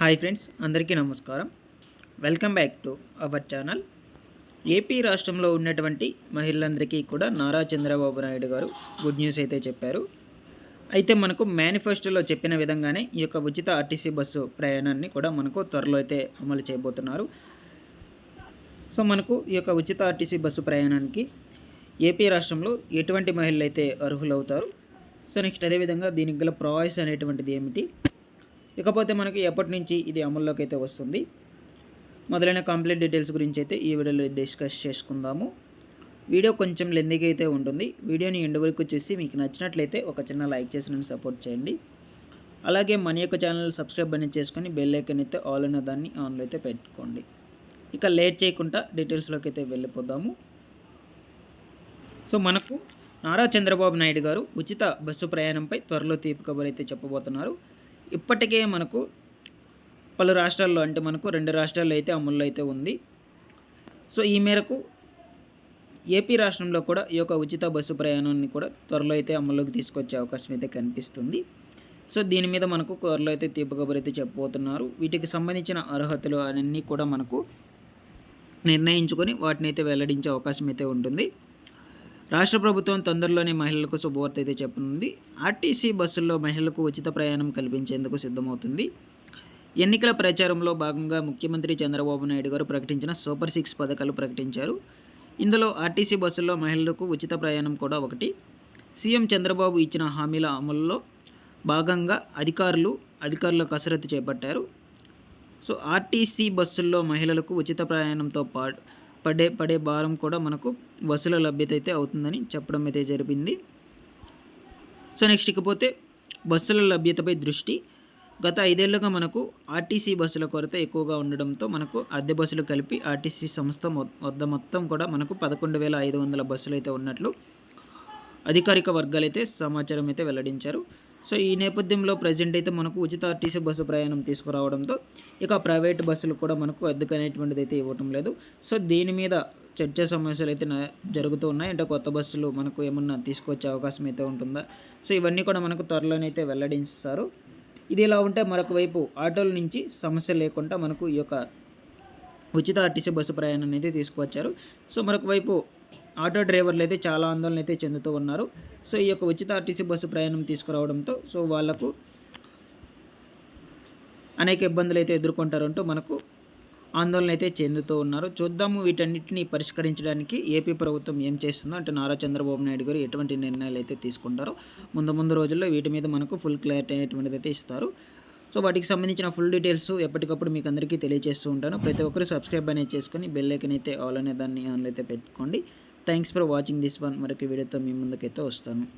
Hi friends అందరికీ నమస్కారం. Welcome back to our channel. AP రాష్ట్రంలో ఉన్నటువంటి మహిళలందరికీ కూడా నారా చంద్రబాబు నాయుడు గారు గుడ్ న్యూస్ అయితే చెప్పారు. అయితే మనకు మేనిఫెస్టోలో చెప్పిన విధంగానే ఈ యొక్క ఉచిత ఆర్టీసీ బస్సు ప్రయాణాన్ని కూడా మనకు త్వరలో అయితే అమలు చేయబోతున్నారు. సో మనకు ఈ యొక్క ఉచిత ఆర్టీసీ బస్సు ప్రయాణానికి ఏపీ రాష్ట్రంలో ఎటువంటి మహిళలు అయితే అర్హులవుతారు? సో నెక్స్ట్ అదేవిధంగా దీనికి గల ప్రాయిస్ అనేటువంటిది ఏమిటి? ఇకపోతే మనకి ఎప్పటి నుంచి ఇది అమల్లోకి అయితే వస్తుంది? మొదలైన కంప్లీట్ డీటెయిల్స్ గురించి అయితే ఈ వీడియోలో డిస్కస్ చేసుకుందాము. వీడియో కొంచెం లెందిగా అయితే ఉంటుంది. వీడియోని ఎండు వరకు చూసి మీకు నచ్చినట్లయితే ఒక చిన్న లైక్ చేసి నన్ను సపోర్ట్ చేయండి. అలాగే మన యొక్క ఛానల్ సబ్స్క్రైబ్ అనేది చేసుకొని బెల్ ఐకన్ అయితే ఆల్ అయిన దాన్ని ఆన్లో అయితే పెట్టుకోండి. ఇక లేట్ చేయకుండా డీటెయిల్స్లోకి అయితే వెళ్ళిపోదాము. సో మనకు నారా చంద్రబాబు నాయుడు గారు ఉచిత బస్సు ప్రయాణంపై త్వరలో తీపి కబురు అయితే చెప్పబోతున్నారు. ఇప్పటికే మనకు పలు రాష్ట్రాల్లో అంటే మనకు రెండు రాష్ట్రాల్లో అయితే అమల్లో అయితే ఉంది. సో ఈ మేరకు ఏపీ రాష్ట్రంలో కూడా ఈ యొక్క ఉచిత బస్సు ప్రయాణాన్ని కూడా త్వరలో అయితే అమల్లోకి తీసుకొచ్చే అవకాశం అయితే కనిపిస్తుంది. సో దీని మీద మనకు త్వరలో అయితే తీపకబురు అయితే చెప్పబోతున్నారు. వీటికి సంబంధించిన అర్హతలు అన్నీ కూడా మనకు నిర్ణయించుకొని వాటిని అయితే వెల్లడించే అవకాశం అయితే ఉంటుంది. రాష్ట్ర ప్రభుత్వం తొందరలోనే మహిళలకు శుభవార్త అయితే చెప్పనుంది. ఆర్టీసీ బస్సుల్లో మహిళలకు ఉచిత ప్రయాణం కల్పించేందుకు సిద్ధమవుతుంది. ఎన్నికల ప్రచారంలో భాగంగా ముఖ్యమంత్రి చంద్రబాబు నాయుడు గారు ప్రకటించిన సూపర్ సిక్స్ పథకాలు ప్రకటించారు. ఇందులో ఆర్టీసీ బస్సుల్లో మహిళలకు ఉచిత ప్రయాణం కూడా ఒకటి. సీఎం చంద్రబాబు ఇచ్చిన హామీల అమలులో భాగంగా అధికారులు అధికారుల కసరత్తు చేపట్టారు. సో ఆర్టీసీ బస్సుల్లో మహిళలకు ఉచిత ప్రయాణంతో పాటు పడే పడే భారం కూడా మనకు బస్సుల లభ్యత అయితే అవుతుందని చెప్పడం అయితే జరిపింది సో నెక్స్ట్ ఇకపోతే బస్సుల లభ్యతపై దృష్టి. గత ఐదేళ్ళుగా మనకు ఆర్టీసీ బస్సుల కొరత ఎక్కువగా ఉండడంతో మనకు అద్దె బస్సులు కలిపి ఆర్టీసీ సంస్థ వద్ద మొత్తం కూడా మనకు పదకొండు వేల ఐదు వందల బస్సులు అయితే ఉన్నట్లు అధికారిక వర్గాలైతే సమాచారం అయితే వెల్లడించారు. సో ఈ నేపథ్యంలో ప్రజెంట్ అయితే మనకు ఉచిత ఆర్టీసీ బస్సు ప్రయాణం తీసుకురావడంతో ఇక ప్రైవేట్ బస్సులు కూడా మనకు అద్దెకనేటువంటిది అయితే ఇవ్వటం లేదు. సో దీని మీద చర్చ సమస్యలు అయితే జరుగుతూ ఉన్నాయి. అంటే కొత్త బస్సులు మనకు ఏమన్నా తీసుకొచ్చే అవకాశం అయితే ఉంటుందా? సో ఇవన్నీ కూడా మనకు త్వరలోనైతే వెల్లడించారు. ఇది ఇలా ఉంటే మరొక వైపు ఆటోల నుంచి సమస్య లేకుండా మనకు ఈ యొక్క ఉచిత ఆర్టీసీ బస్సు ప్రయాణం అయితే తీసుకువచ్చారు. సో మరొక వైపు ఆటో డ్రైవర్లు అయితే చాలా ఆందోళన అయితే చెందుతూ ఉన్నారు. సో ఈ యొక్క ఉచిత ఆర్టీసీ బస్సు ప్రయాణం తీసుకురావడంతో సో వాళ్ళకు అనేక ఇబ్బందులు అయితే ఎదుర్కొంటారంటూ మనకు ఆందోళన అయితే చెందుతూ ఉన్నారు. చూద్దాము వీటన్నిటిని పరిష్కరించడానికి ఏపీ ప్రభుత్వం ఏం చేస్తుందో. అంటే నారా చంద్రబాబు నాయుడు గారు ఎటువంటి నిర్ణయాలు అయితే తీసుకుంటారో ముందు ముందు రోజుల్లో వీటి మీద మనకు ఫుల్ క్లారిటీ అనేటువంటిది అయితే ఇస్తారు. సో వాటికి సంబంధించిన ఫుల్ డీటెయిల్స్ ఎప్పటికప్పుడు మీకు అందరికీ తెలియజేస్తూ ఉంటాను. ప్రతి ఒక్కరు సబ్స్క్రైబ్ అనేది చేసుకొని బెల్ ఐకన్ అయితే ఆల్ అనే దాన్ని ఆన్లో అయితే పెట్టుకోండి. Thanks for watching this one మరొక వీడియోతో మీ ముందుకైతే వస్తాను.